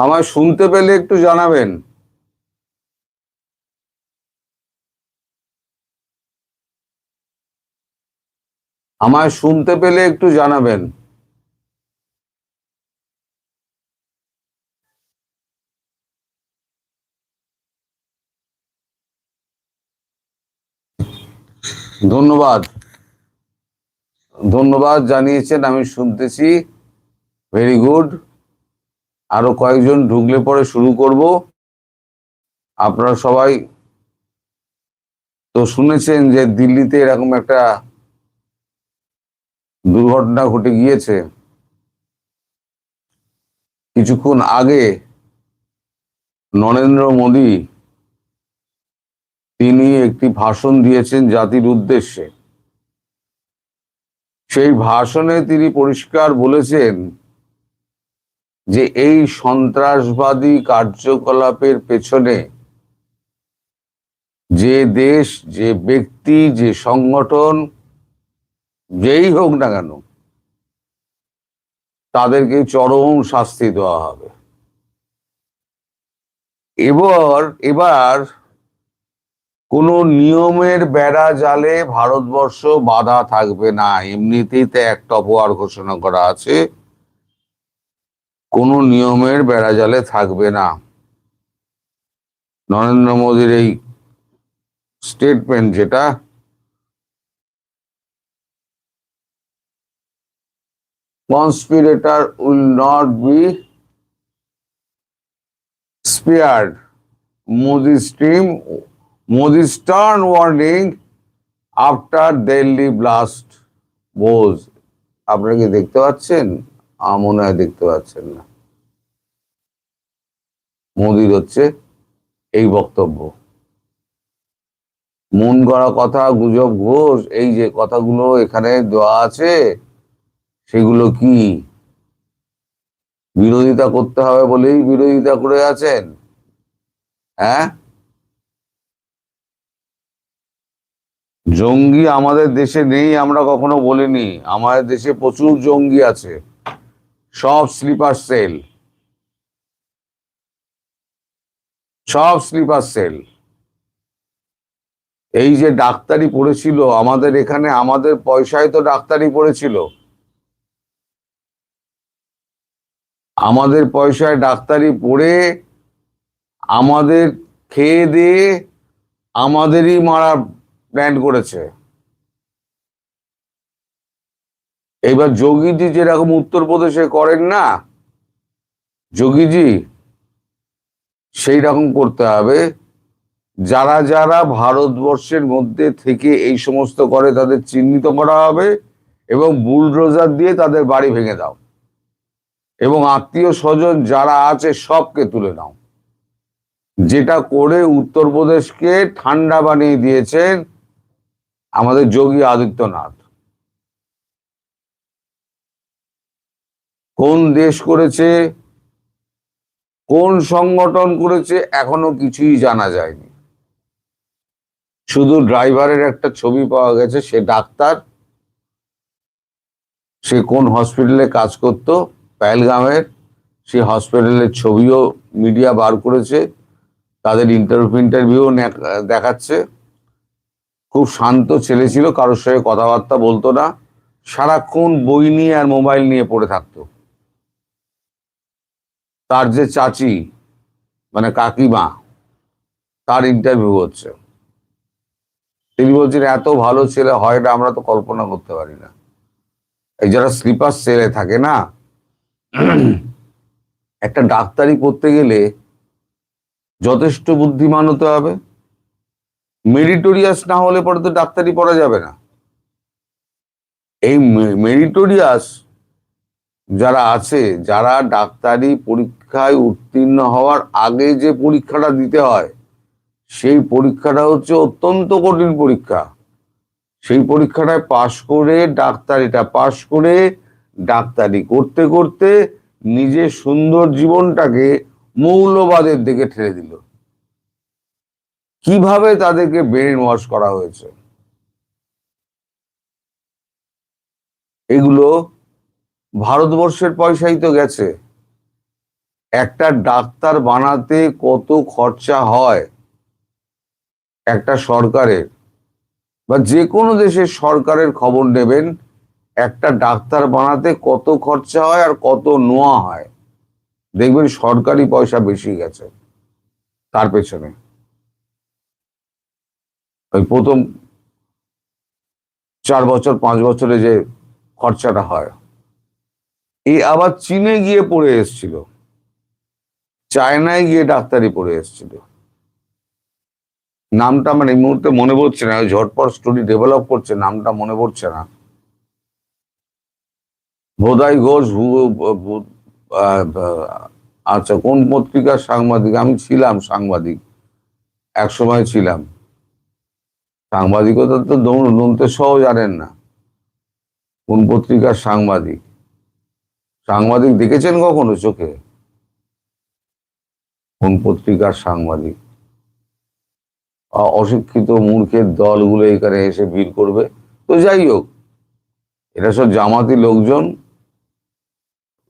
আমায় শুনতে পেলে একটু জানাবেন। আমায় শুনতে পেলে একটু জানাবেন। ধন্যবাদ। ধন্যবাদ জানিয়েছেন, আমি শুনতেছি। ভেরি গুড আরও কয়েকজন ঢুকলে পরে শুরু করব। আপনারা সবাই তো শুনেছেন যে দিল্লিতে এরকম একটা দুর্ঘটনা ঘটে গিয়েছে। কিছুক্ষণ আগে নরেন্দ্র মোদী তিনি একটি ভাষণ দিয়েছেন জাতির উদ্দেশ্যে। সেই ভাষণে তিনি পরিষ্কার বলেছেন যে এই সন্ত্রাসবাদী কার্যকলাপের পেছনে যে দেশ, যে ব্যক্তি, যে সংগঠন, যেই হোক না কেন, তাদেরকে চরম শাস্তি দেওয়া হবে। এবার এবার কোনো নিয়মের বেড়া জালে ভারতবর্ষ বাধা থাকবে না। এমনিতেই তো এক অপহার ঘোষণা করা আছে। কোনো নিয়মের বেড়াজালে থাকবে না। নরেন্দ্র মোদীর এই স্টেটমেন্ট যেটা conspirator will not be spared Modi stream Modi stern warning after Delhi blast bows আপনারা কি দেখতে পাচ্ছেন? মনে হয় দেখতে পাচ্ছেন না। মোদির হচ্ছে এই বক্তব্য। মন গড়া কথা, গুজব, ঘোষ, এই যে কথাগুলো এখানে দেওয়া আছে, সেগুলো কি? বিরোধিতা করতে হবে বলেই বিরোধিতা করে আছেন? হ্যাঁ? জঙ্গি আমাদের দেশে নেই, আমরা কখনো বলিনি। আমাদের দেশে প্রচুর জঙ্গি আছে। সব স্লিপার সেল সব স্লিপার সেল এই যে ডাক্তারি পড়েছিল, আমাদের এখানে আমাদের পয়সায় তো ডাক্তারি পড়েছিল। আমাদের পয়সায় ডাক্তারি পড়ে আমাদের খেয়ে দিয়ে আমাদেরই মারা প্ল্যান করেছে। এবার যোগীজি যেরকম উত্তরপ্রদেশে করেন না, যোগীজি সেই রকম করতে হবে। যারা যারা ভারতবর্ষের মধ্যে থেকে এই সমস্ত করে তাদের চিহ্নিত করা হবে এবং বুলডোজার দিয়ে তাদের বাড়ি ভেঙে দাও। এবং আত্মীয় স্বজন যারা আছে সবকে তুলে নাও। যেটা করে উত্তরপ্রদেশকে ঠান্ডা বানিয়ে দিয়েছেন আমাদের যোগী আদিত্যনাথ। কোন দেশ করেছে, কোন সংগঠন করেছে, এখনও কিছুই জানা যায়নি। শুধু ড্রাইভারের একটা ছবি পাওয়া গেছে, সে ডাক্তার, সে কোন হসপিটালে কাজ করত প্যালগামের সে হসপিটালের ছবিও মিডিয়া বার করেছে, তাদের ইন্টারভিউ ইন্টারভিউ দেখাচ্ছে। খুব শান্ত ছেলে ছিল, কারোর সঙ্গে কথাবার্তা বলতো না, সারাক্ষণ বই নিয়ে আর মোবাইল নিয়ে পড়ে থাকতো। তার যে চাচি মানে কাকিমা, তার ইন্টারভিউ হচ্ছে। তিনি বলছেন, এত ভালো ছেলে হয় না আমরা তো কল্পনা করতে পারি না। এই যারা স্লিপার সেলে থাকে না, একটা ডাক্তারি করতে গেলে যথেষ্ট বুদ্ধিমান হতে হবে। মেরিটোরিয়াস না হলে পরে তো ডাক্তারি পড়া যাবে না। এই মেরিটোরিয়াস যারা আছে, যারা ডাক্তারি পরীক্ষায় উত্তীর্ণ হওয়ার আগে যে পরীক্ষাটা দিতে হয়, সেই পরীক্ষাটা হচ্ছে অত্যন্ত কঠিন পরীক্ষা। সেই পরীক্ষাটায় পাশ করে ডাক্তারিটা পাশ করে ডাক্তারি করতে করতে নিজের সুন্দর জীবনটাকে মৌলবাদের দিকে ঠেলে দিল। কীভাবে তাদেরকে ব্রেন ওয়াশ করা হয়েছে? এগুলো ভারতবর্ষের পয়সাই তো গেছে। একটা ডাক্তার বানাতে কত খরচা হয় একটা সরকারের? বা যে কোনো দেশের সরকারের খবর নেবেন, একটা ডাক্তার বানাতে কত খরচা হয় আর কত নোয়া হয়। দেখবেন সরকারি পয়সা বেশি গেছে তার পেছনে। ওই প্রথম চার বছর, পাঁচ বছরে যে খরচাটা হয়। এ আবার চীনে গিয়ে পড়ে এসছিল। চায়নায় গিয়ে ডাক্তারি পড়ে এসছিল। নামটা আমার এই মুহূর্তে মনে পড়ছে না, ঝটপট স্টোরি ডেভেলপ করছে, নামটা মনে পড়ছে না। বোধাই ঘোষ আচ্ছা কোন পত্রিকার সাংবাদিক? আমি ছিলাম সাংবাদিক এক সময় ছিলাম। সাংবাদিকতা তো দৌড় দন্তে সহ জানেন না। কোন পত্রিকার সাংবাদিক? সাংবাদিক দেখেছেন কখনো চোখে? কোন পত্রিকার সাংবাদিক? অশিক্ষিত মূর্খের দলগুলো এখানে এসে ভিড় করবে? তো যাই হোক এটা সব জামাতি লোকজন,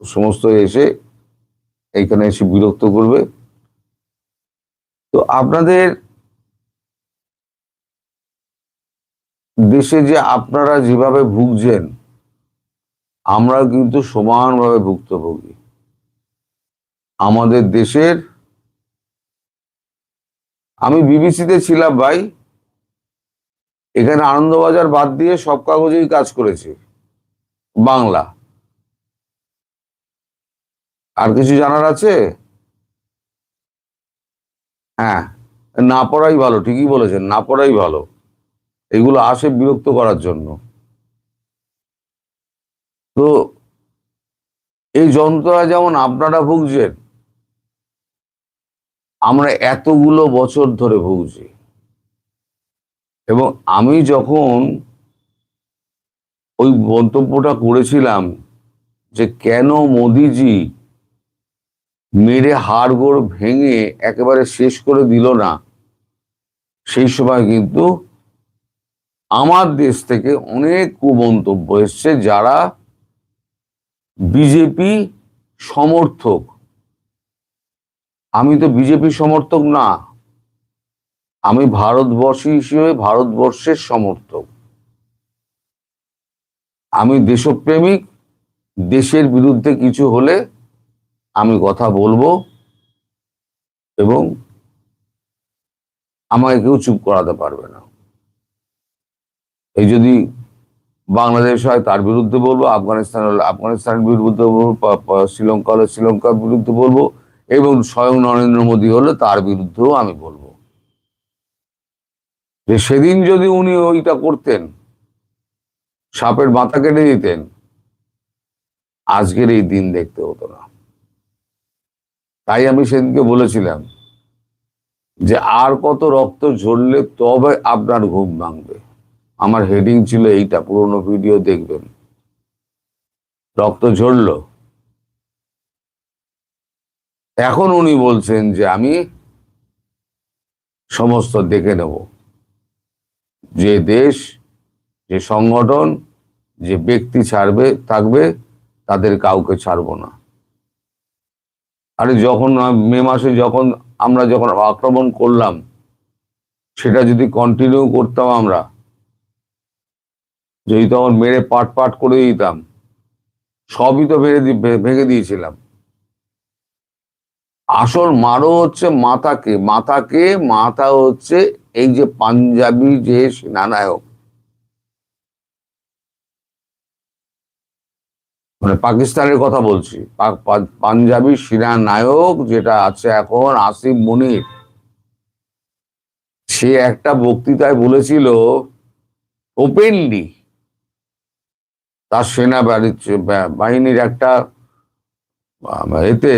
সমস্ত এসে এখানে এসে বিরক্ত করবে। তো আপনাদের দেশে যে আপনারা যেভাবে ভুগছেন আমরা কিন্তু সমানভাবে ভুক্তভোগী। আমাদের দেশের আমি বিবিসিতে ছিলাম ভাই, এখানে আনন্দবাজার বাদ দিয়ে সব কাগজেই কাজ করেছি, বাংলা। আর কিছু জানার আছে? হ্যাঁ না পড়াই ভালো, ঠিকই বলেছেন, না পড়াই ভালো। এগুলো আসে বিরক্ত করার জন্য। তো এই যন্ত্রণা যেমন আপনারা ভুগছেন, আমরা এতগুলো বছর ধরে ভুগছি। এবং আমি যখন ওই মন্তব্যটা করেছিলাম যে কেন মোদিজি মেরে হাড়গোড় ভেঙে একেবারে শেষ করে দিল না, সেই সময় কিন্তু আমার দেশ থেকে অনেক কুমন্তব্য এসছে যারা বিজেপি সমর্থক। আমি তো বিজেপি সমর্থক না। আমি ভারতবর্ষী হিসেবে ভারতবর্ষের সমর্থক। আমি দেশপ্রেমিক, দেশের বিরুদ্ধে কিছু হলে আমি কথা বলব এবং আমাকে কেউ চুপ করাতে পারবে না। এই যদি বাংলাদেশ হয়, তার বিরুদ্ধে বলব, আফগানিস্তান হলে আফগানিস্তানের বিরুদ্ধে বলব শ্রীলঙ্কা হলে শ্রীলঙ্কার বিরুদ্ধে বলব, এবং স্বয়ং নরেন্দ্র মোদী হলে তার বিরুদ্ধেও আমি বলব। যে সেদিন যদি উনি ওইটা করতেন, সাপের মাথা কেটে দিতেন, আজকের এই দিন দেখতে হতো না। তাই আমি সেদিনকে বলেছিলাম যে আর কত রক্ত ঝরলে তবে আপনার ঘুম ভাঙবে। আমার হেডিং ছিল এইটা, পুরোনো ভিডিও দেখবেন। রক্ত ঝরলো। এখন উনি বলছেন যে আমি সমস্ত দেখে নেব। যে দেশ, যে সংগঠন, যে ব্যক্তি ছাড়বে, থাকবে, তাদের কাউকে ছাড়বো না। আরে যখন মে মাসে যখন আমরা যখন আক্রমণ করলাম, সেটা যদি কন্টিনিউ করতাম আমরা যদি তখন মেরে পাট পাট করে দিতাম, সবই তো ভেঙে ভেঙে দিয়েছিলাম। আসল মারো হচ্ছে মাথাকে মাথাকে মাথা হচ্ছে এই যে পাঞ্জাবি যে সেনানায়ক। মানে পাকিস্তানের কথা বলছি পাঞ্জাবি সেনানায়ক যেটা আছে এখন আসিফ মনির, সে একটা বক্তৃতায় বলেছিল, ওপেনলি তার সেনা বাহিনীর একটা এতে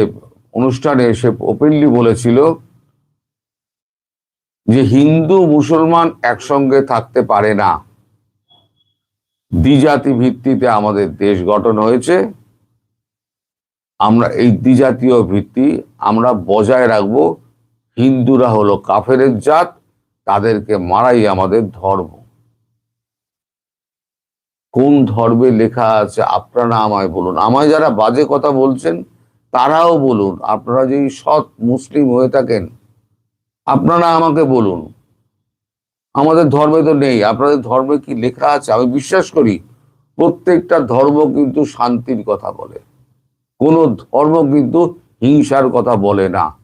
অনুষ্ঠানে সে ওপেনলি বলেছিল যে হিন্দু মুসলমান একসঙ্গে থাকতে পারে না। দ্বিজাতি ভিত্তিতে আমাদের দেশ গঠন হয়েছে। আমরা এই দ্বিজাতীয় ভিত্তি আমরা বজায় রাখব। হিন্দুরা হলো কাফের জাত, তাদেরকে মারাই আমাদের ধর্ম। কোন ধর্মে লেখা আছে আপনারা আমায় বলুন। আমায় যারা বাজে কথা বলছেন, তারাও বলুন। আপনারা যদি সৎ মুসলিম হয়ে থাকেন, আপনারা আমাকে বলুন। আমাদের ধর্মে তো নেই। আপনাদের ধর্মে কি লেখা আছে? আমি বিশ্বাস করি, প্রত্যেকটা ধর্ম কিন্তু শান্তির কথা বলে। কোন ধর্ম কিন্তু হিংসার কথা বলে না।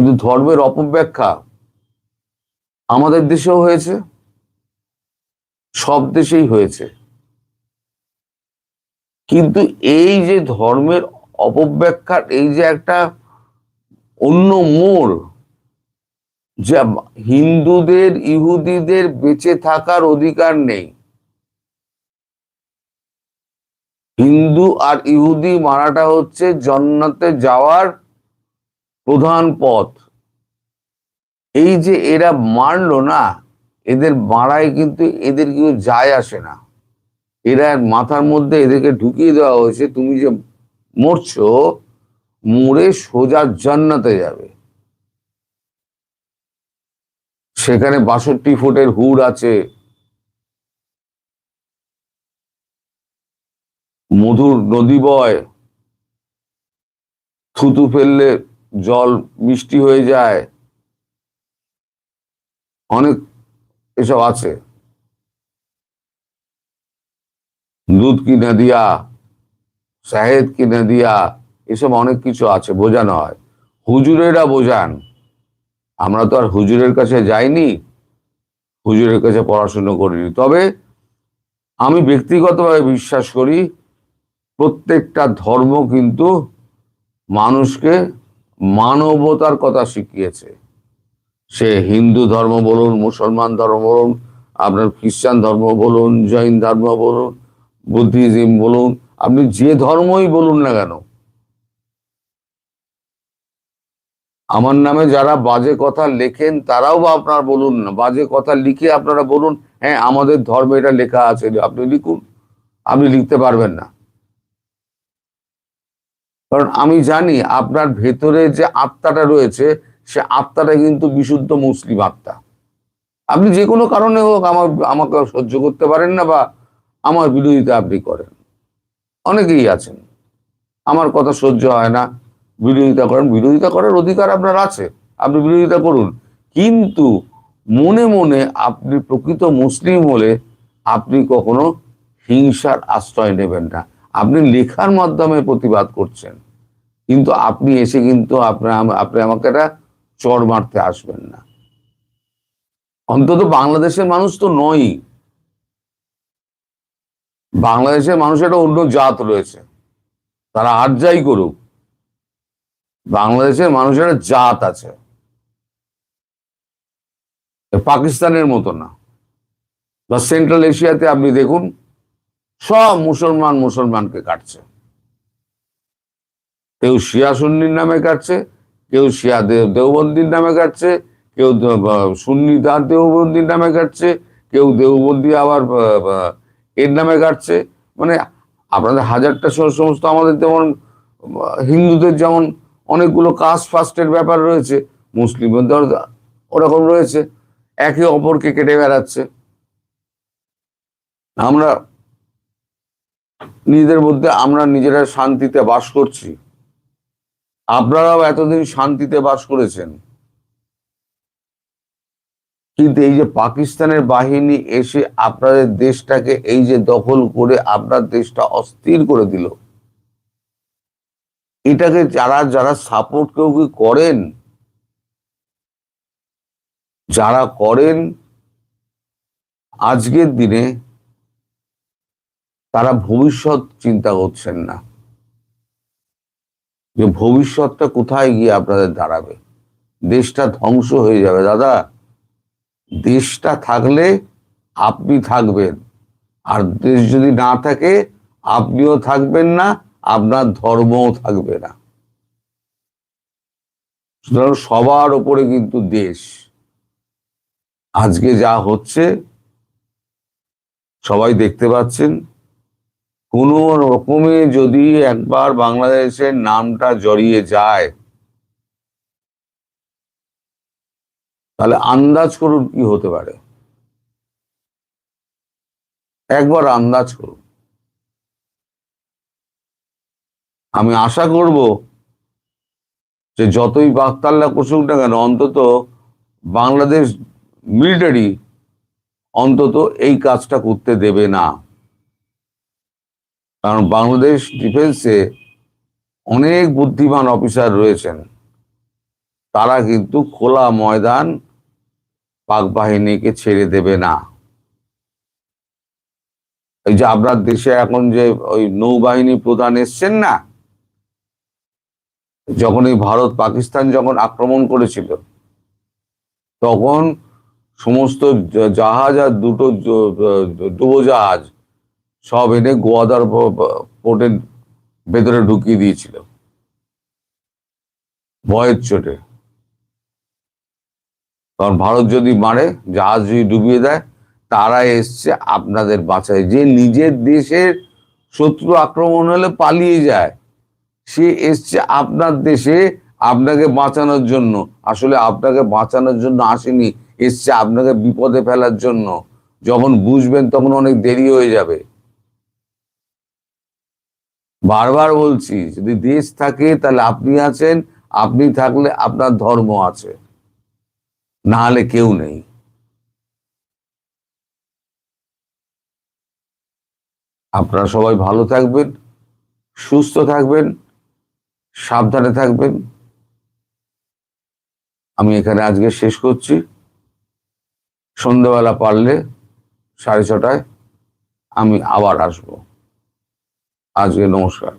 কিন্তু ধর্মের অপব্যাখ্যা আমাদের দেশেও হয়েছে, সব দেশেই হয়েছে। কিন্তু এই যে ধর্মের অপব্যাখ্যার, এই যে একটা অন্য মোড়, যা হিন্দুদের, ইহুদিদের বেঁচে থাকার অধিকার নেই। হিন্দু আর ইহুদি মারাটা হচ্ছে জন্নাতে যাওয়ার প্রধান পথ। এই যে এরা মারলো না, এদের মারায় কিন্তু, এদের কেউ যায় আসে না। এরা মাথার মধ্যে এদেরকে ঢুকিয়ে দেওয়া হয়েছে, তুমি যে মরছ, মরে সোজা জান্নাতে যাবে। সেখানে বাষট্টি ফুটের হুড আছে। মধুর নদী বয়, থুতু ফেললে জল মিষ্টি হয়ে যায়। অনেক এসব আছে। দুধ কি দিয়া, শাহেদ কি দিয়া, এসব অনেক কিছু আছে, বোঝানো হয়। হুজুরেরা বোঝান। আমরা তো আর হুজুরের কাছে যাইনি, হুজুরের কাছে পড়াশুনো করিনি। তবে আমি ব্যক্তিগতভাবে বিশ্বাস করি, প্রত্যেকটা ধর্ম কিন্তু মানুষকে মানবতার কথা শিখিয়েছে। সে হিন্দু ধর্ম বলুন, মুসলমান ধর্ম বলুন, আপনার খ্রিস্টান ধর্ম বলুন, জৈন ধর্ম বলুন বুদ্ধিজম বলুন, আপনি যে ধর্মই বলুন না কেন। আমার নামে যারা বাজে কথা লেখেন, তারাও বা আপনার বলুন না। বাজে কথা লিখে আপনারা বলুন হ্যাঁ আমাদের ধর্মে এটা লেখা আছে, আপনি লিখুন। আপনি লিখতে পারবেন না। কারণ আমি জানি আপনার ভেতরে যে আত্মাটা রয়েছে, সে আত্মাটা কিন্তু বিশুদ্ধ মুসলিম আত্মা। আপনি যে কোনো কারণে হোক আমার, আমাকে সহ্য করতে পারেন না বা আমার বিরোধিতা আপনি করেন। অনেকেই আছেন। আমার কথা সহ্য হয় না, বিরোধিতা করেন। বিরোধিতা করার অধিকার আপনার আছে, আপনি বিরোধিতা করুন। কিন্তু মনে মনে আপনি প্রকৃত মুসলিম হলে আপনি কখনো হিংসার আশ্রয় নেবেন না। আপনি লেখার মাধ্যমে প্রতিবাদ করছেন। কিন্তু আপনি এসে কিন্তু আপনার আপনি আমাকে একটা চর মারতে আসবেন না। অন্তত বাংলাদেশের মানুষ তো নয় বাংলাদেশের মানুষের একটা অন্য জাত রয়েছে। তারা আর যাই করুক, বাংলাদেশের মানুষের জাত আছে। পাকিস্তানের মতো না। বা সেন্ট্রাল এশিয়াতে আপনি দেখুন সব মুসলমান মুসলমানকে কাটছে। কেউ শিয়া সুন্নির নামে কাটছে, কেউ শিয়া দেব দেওবন্দির নামে কাটছে, কেউ সুন্নি তার দেওবন্দির নামে কাটছে, কেউ দেওবন্দি আবার এর নামে কাটছে। মানে আপনাদের হাজারটা সমস্ত আমাদের যেমন হিন্দুদের যেমন অনেকগুলো কাস্ট ফাস্টের ব্যাপার রয়েছে, মুসলিমদের ওরকম রয়েছে। একে অপরকে কেটে বেড়াচ্ছে। আমরা নিজেদের মধ্যে আমরা নিজেরা শান্তিতে বাস করছি। আপনারাও এতদিন শান্তিতে বাস করেছেন। কিন্তু এই যে পাকিস্তানের বাহিনী এসে আপনাদের দেশটাকে এই যে দখল করে আপনার দেশটা অস্থির করে দিল। এটাকে যারা যারা সাপোর্ট কেউ কি করেন? যারা করেন, আজকের দিনে তারা ভবিষ্যৎ চিন্তা করছেন না। যে ভবিষ্যৎটা কোথায় গিয়ে আপনাদের দাঁড়াবে? দেশটা ধ্বংস হয়ে যাবে। দাদা, দেশটা থাকলে আপনি থাকবেন। আর দেশ যদি না থাকে, আপনিও থাকবেন না, আপনার ধর্মও থাকবে না। সুতরাং সবার ওপরে কিন্তু দেশ। আজকে যা হচ্ছে, সবাই দেখতে পাচ্ছেন। কোনো রকমে যদি একবার বাংলাদেশের নামটা জড়িয়ে যায়, তাহলে আন্দাজ করুন কি হতে পারে। একবার আন্দাজ করুন। আমি আশা করব যে যতই বাকতাল্লা কষুক না কেন, অন্তত বাংলাদেশ মিলিটারি অন্তত এই কাজটা করতে দেবে না। কারণ বাংলাদেশ ডিফেন্সে অনেক বুদ্ধিমান অফিসার রয়েছেন। তারা কিন্তু খোলা ময়দান পাক বাহিনীকে ছেড়ে দেবে না। এই যে আপনার দেশে এখন যে ওই নৌবাহিনী প্রধান এসছেন না, যখন এই ভারত পাকিস্তান যখন আক্রমণ করেছিল, তখন সমস্ত জাহাজ আর দুটো ডুবোজাহাজ সব এনে গোয়াদার পোর্টের ভেতরে ঢুকিয়ে দিয়েছিল ভয়ের চোটে। কারণ ভারত যদি মারে, জাহাজ যদি ডুবিয়ে দেয়, তারা এসছে আপনাদের বাঁচায়। যে নিজের দেশের শত্রু আক্রমণ হলে পালিয়ে যায়, সে এসছে আপনার দেশে আপনাকে বাঁচানোর জন্য। আসলে আপনাকে বাঁচানোর জন্য আসেনি, এসছে আপনাকে বিপদে ফেলার জন্য। যখন বুঝবেন তখন অনেক দেরি হয়ে যাবে। বারবার বলছি, যদি দেশ থাকে তাহলে আপনি আছেন, আপনি থাকলে আপনার ধর্ম আছে। না হলে কেউ নেই। আপনারা সবাই ভালো থাকবেন, সুস্থ থাকবেন, সাবধানে থাকবেন। আমি এখানে আজকে শেষ করছি। সন্ধ্যাবেলা পারলে সাড়ে ছটায় আমি আবার আসব। আজকে নমস্কার